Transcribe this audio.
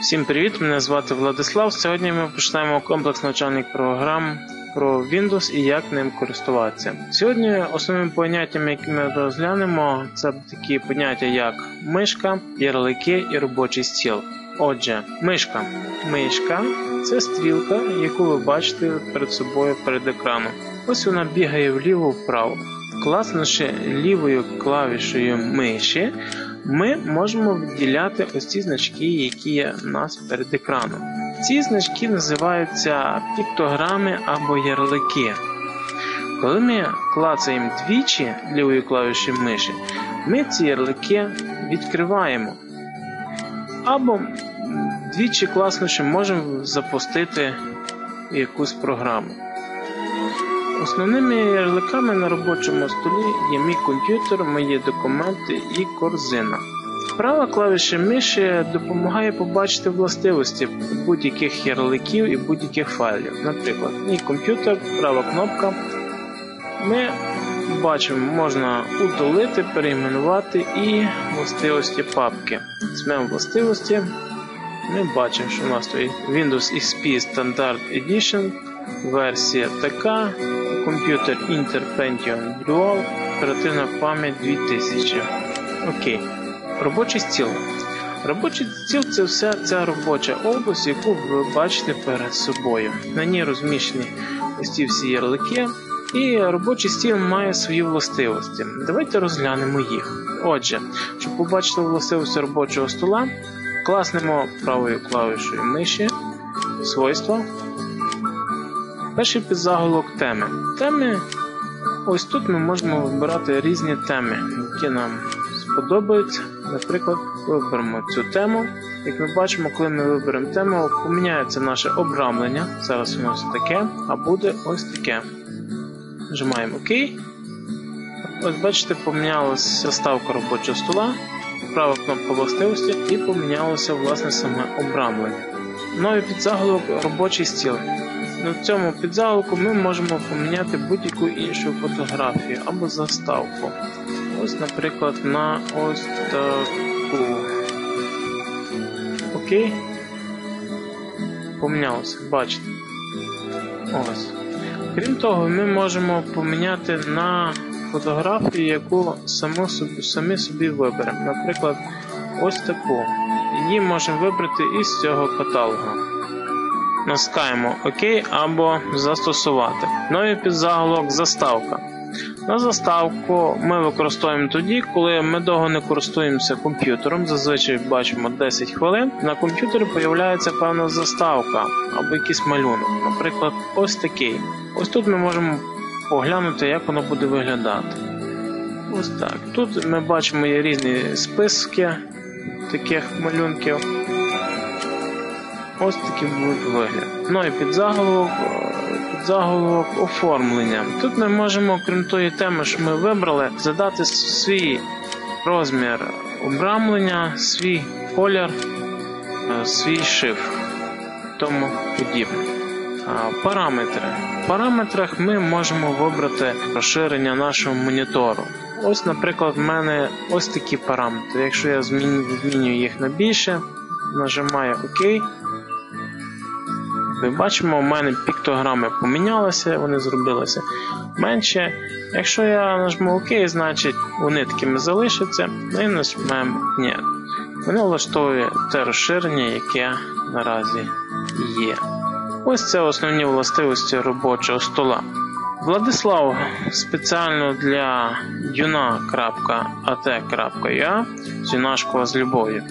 Всім привіт! Мене звати Владислав. Сьогодні ми почнемо комплекс навчальних програм про Windows і як ним користуватися. Сьогодні основними поняттями, які ми розглянемо, це такі поняття, як мишка, ярлики і робочий стіл. Отже, мишка. Мишка це стрілка, яку ви бачите перед собою перед екраном. Ось вона бігає вліво-вправо. Класнувши лівою клавішею миші, ми можемо виділяти ось ці значки, які є у нас перед екраном. Ці значки називаються піктограми або ярлики. Коли ми клацаємо двічі лівою клавішею миші, ми ці ярлики відкриваємо. Або двічі класнувши можемо запустити якусь програму. Основними ярликами на робочому столі є мій комп'ютер, мої документи і корзина. Права клавіша миші допомагає побачити властивості будь-яких ярликів і будь-яких файлів. Наприклад, мій комп'ютер, права кнопка. Ми бачимо, можна удалити, перейменувати і властивості папки. Змемо властивості. Ми бачимо, що у нас тут Windows XP Standard Edition, версія така, комп'ютер Intel Pentium Dual, оперативна пам'ять 2000. Окей. Робочий стіл. Робочий стіл це вся ця робоча область, яку ви бачите перед собою. На ній розміщені ось ці всі ярлики. І робочий стіл має свої властивості. Давайте розглянемо їх. Отже, щоб побачити властивості робочого стола, класнемо правою клавішою миші, свойства. Перший підзаголовок теми. Теми. Ось тут ми можемо вибирати різні теми, які нам сподобаються. Наприклад, виберемо цю тему. Як ми бачимо, коли ми виберемо тему, поміняється наше обрамлення. Зараз у нас таке, а буде ось таке. Нажимаємо ОК. Ось бачите, помінялася заставка робочого стола, права кнопка властивості і помінялося власне саме обрамлення. Новий підзаголовок робочий стіл. На цьому підзаголовку ми можемо поміняти будь-яку іншу фотографію або заставку. Ось, наприклад, на ось таку. Окей. Помінялося, бачите. Ось. Крім того, ми можемо поміняти на фотографію, яку само собі, самі собі виберемо. Наприклад, ось таку. Її можемо вибрати із цього каталогу. Наскаємо ОК або застосувати. Новий підзаголовок заставка. На заставку ми використовуємо тоді, коли ми довго не користуємося комп'ютером. Зазвичай бачимо 10 хвилин. На комп'ютері з'являється певна заставка або якийсь малюнок. Наприклад, ось такий. Ось тут ми можемо поглянути, як воно буде виглядати. Ось так. Тут ми бачимо є різні списки таких малюнків. Ось такий буде вигляд. Ну і підзаголовок, підзаголовок оформлення. Тут ми можемо, крім тої теми, що ми вибрали, задати свій розмір обрамлення, свій колір, свій шифр тому подібне. Параметри. Параметрах ми можемо вибрати розширення нашого монітору. Ось, наприклад, в мене ось такі параметри. Якщо я змінюю їх на більше, нажимаю ОК. Ми бачимо, у мене піктограми помінялися, вони зробилися менше. Якщо я нажму ОК, значить вони такими залишаться, і нажмемо Ні. Вони влаштовує те розширення, яке наразі є. Ось це основні властивості робочого стола. Владислав спеціально для з юнашкова з любов'ю.